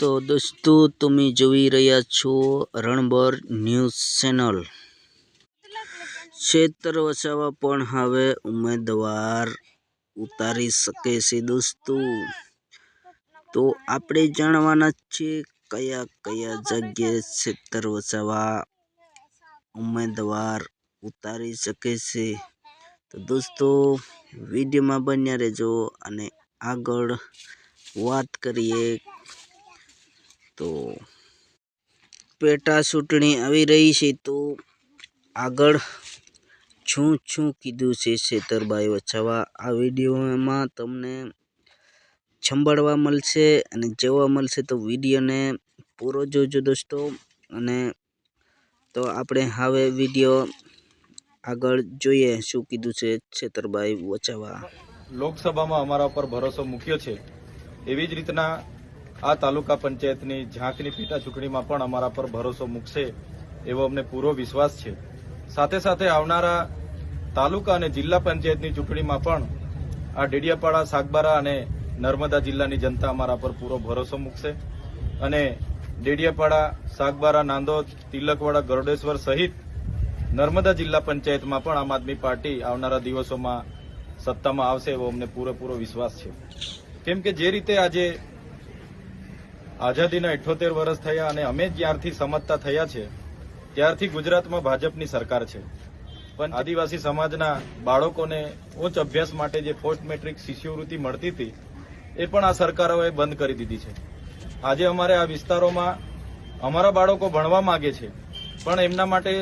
તો દોસ્તો, તમે જોઈ રહ્યા છો રણબર ન્યૂઝ ચેનલ. ક્ષેત્ર વસાવા પણ હવે ઉમેદવાર ઉતારી શકે છે દોસ્તો. તો આપણે જાણવાના છીએ કયા કયા જગ્યાએ ક્ષેત્ર વસાવા ઉમેદવાર ઉતારી શકે છે. તો દોસ્તો, વિડીયોમાં બન્યા રહેજો અને આગળ વાત કરીએ તો પેટા ચૂંટણી આવી રહી છે તો આગળ શું શું કીધું છે છેતરબાઈ વછાવા આ વિડીયોમાં તમને સંભાળવા મળશે અને જોવા મળશે તો વિડીયોને પૂરો જોજો દોસ્તો. અને તો આપણે હવે વીડિયો આગળ જોઈએ શું કીધું છે છેતરબાઈ વછાવા લોકસભામાં અમારા પર ભરોસો મૂક્યો છે. એવી જ રીતના આ તાલુકા પંચાયતની ઝાંકની પેટા ચૂંટણીમાં પણ અમારા પર ભરોસો મૂકશે એવો અમને પૂરો વિશ્વાસ છે. સાથે સાથે આવનારા તાલુકા અને જિલ્લા પંચાયતની ચૂંટણીમાં પણ આ ડેડિયાપાડા, સાગબારા અને નર્મદા જિલ્લાની જનતા અમારા પર પૂરો ભરોસો મૂકશે અને ડેડિયાપાડા, સાગબારા, નાંદોદ, તિલકવાડા, ગરોડેશ્વર સહિત નર્મદા જિલ્લા પંચાયતમાં પણ આમ આદમી પાર્ટી આવનારા દિવસોમાં સત્તામાં આવશે એવો અમને પૂરેપૂરો વિશ્વાસ છે. કેમ કે જે રીતે આજે આઝાદીના ઇઠોતેર વર્ષ થયા અને અમે જ્યારથી સમજતા થયા છે, ત્યારથી ગુજરાતમાં ભાજપની સરકાર છે. પણ આદિવાસી સમાજના બાળકોને ઉચ્ચ અભ્યાસ માટે જે પોસ્ટ મેટ્રિક શિષ્યવૃત્તિ મળતી હતી, એ પણ આ સરકારોએ બંધ કરી દીધી છે. આજે અમારે આ વિસ્તારોમાં અમારા બાળકો ભણવા માગે છે, પણ એમના માટે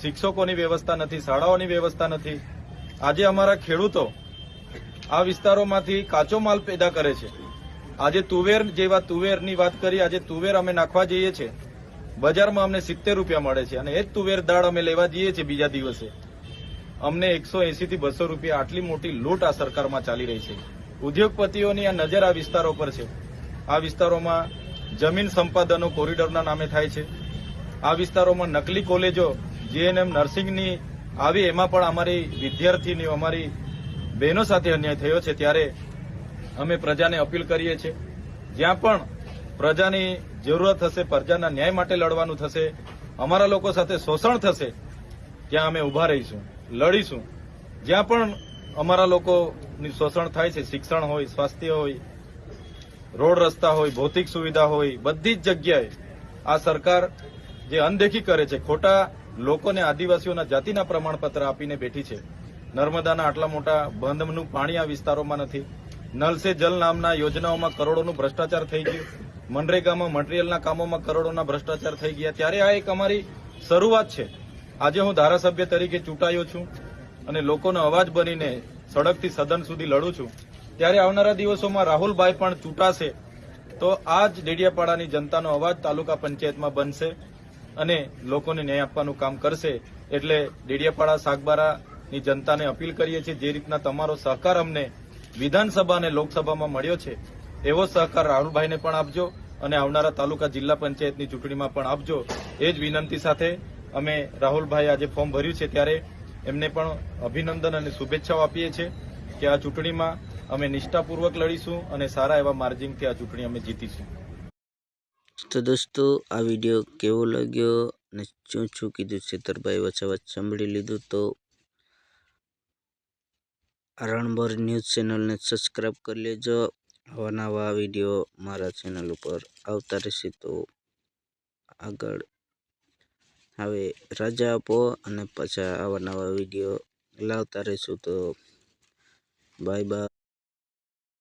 શિક્ષકોની વ્યવસ્થા નથી, શાળાઓની વ્યવસ્થા નથી. આજે અમારા ખેડૂતો આ વિસ્તારોમાંથી કાચો માલ પેદા કરે છે. આજે તુવેર જેવા તુવેરની વાત કરી, આજે તુવેર અમે નાખવા જઈએ છીએ બજારમાં અમને સિત્તેર રૂપિયા મળે છે અને એ જ તુવેર દાળ અમે લેવા જઈએ છીએ બીજા દિવસે. અમને એકસો એસી થી બસો રૂપિયા આટલી મોટી લૂંટ આ સરકારમાં ચાલી રહી છે. ઉદ્યોગપતિઓની આ નજર આ વિસ્તારો પર છે. આ વિસ્તારોમાં જમીન સંપાદનો કોરિડોરના નામે થાય છે. આ વિસ્તારોમાં નકલી કોલેજો, જીએનએમ નર્સિંગની આવી, એમાં પણ અમારી વિદ્યાર્થીની અમારી બહેનો સાથે અન્યાય થયો છે. ત્યારે અમે પ્રજાને અપીલ કરીએ છીએ. જ્યાં પણ પ્રજાની જરૂરત હશે, પ્રજાના ન્યાય માટે લડવાનું થશે, અમારા લોકો સાથે શોષણ થશે, ત્યાં અમે ઊભા રહીશું, લડીશું. જ્યાં પણ અમારા લોકોની શોષણ થાય છે, શિક્ષણ હોય, સ્વાસ્થ્ય હોય, રોડ રસ્તા હોય, ભૌતિક સુવિધા હોય, બધી જ જગ્યાએ આ સરકાર જે અનદેખી કરે છે, ખોટા લોકોને આદિવાસીઓના જાતિના પ્રમાણપત્ર આપીને બેઠી છે. નર્મદાના આટલા મોટા બંધનું પાણી આ વિસ્તારોમાં નથી. નલ સે જલ નામના યોજનાઓમાં કરોડોનું ભ્રષ્ટાચાર થઈ ગયું. મનરેગામાં, મટીરીયલના કામોમાં કરોડોના ભ્રષ્ટાચાર થઈ ગયા. ત્યારે આ એક અમારી શરૂઆત છે. આજે હું ધારાસભ્ય તરીકે ચૂંટાયો છું અને લોકોનો અવાજ બનીને સડકથી સદન સુધી લડું છું. ત્યારે આવનારા દિવસોમાં રાહુલભાઈ પણ ચૂંટાશે તો આ જ ડેડિયાપાડાની જનતાનો અવાજ તાલુકા પંચાયતમાં બનશે અને લોકોને ન્યાય આપવાનું કામ કરશે એટલે ડેડિયાપાડા સાગબારાની જનતાને અપીલ કરીએ છીએ જે રીતના તમારો સહકાર અમને વિધાનસભા અને લોકસભામાં મળ્યો છે, એવો સહકાર રાહુલભાઈને પણ આપજો અને આવનારા તાલુકા જિલ્લા પંચાયતની ચૂંટણીમાં પણ આપજો. એ જ વિનંતી સાથે અમે રાહુલભાઈ આજે ફોર્મ ભર્યું છે ત્યારે એમને પણ અભિનંદન અને શુભેચ્છાઓ આપીએ છીએ કે આ ચૂંટણીમાં અમે નિષ્ઠાપૂર્વક લડીશું અને સારા એવા માર્જિનથી આ ચૂંટણી અમે જીતીશું. તો દોસ્તો, આ વીડિયો કેવો લાગ્યો અને શું શું કીધું વચ્ચે વચ સાંભળી લીધું તો રણભર ન્યૂઝ ચેનલને સબસ્ક્રાઈબ કરી લેજો. આવા નવા વીડિયો મારા ચેનલ ઉપર આવતા રહેશે તો આગળ હવે રજા આપો અને પાછા આવા નવા વીડિયો લાવતા રહીશું તો બાય બાય.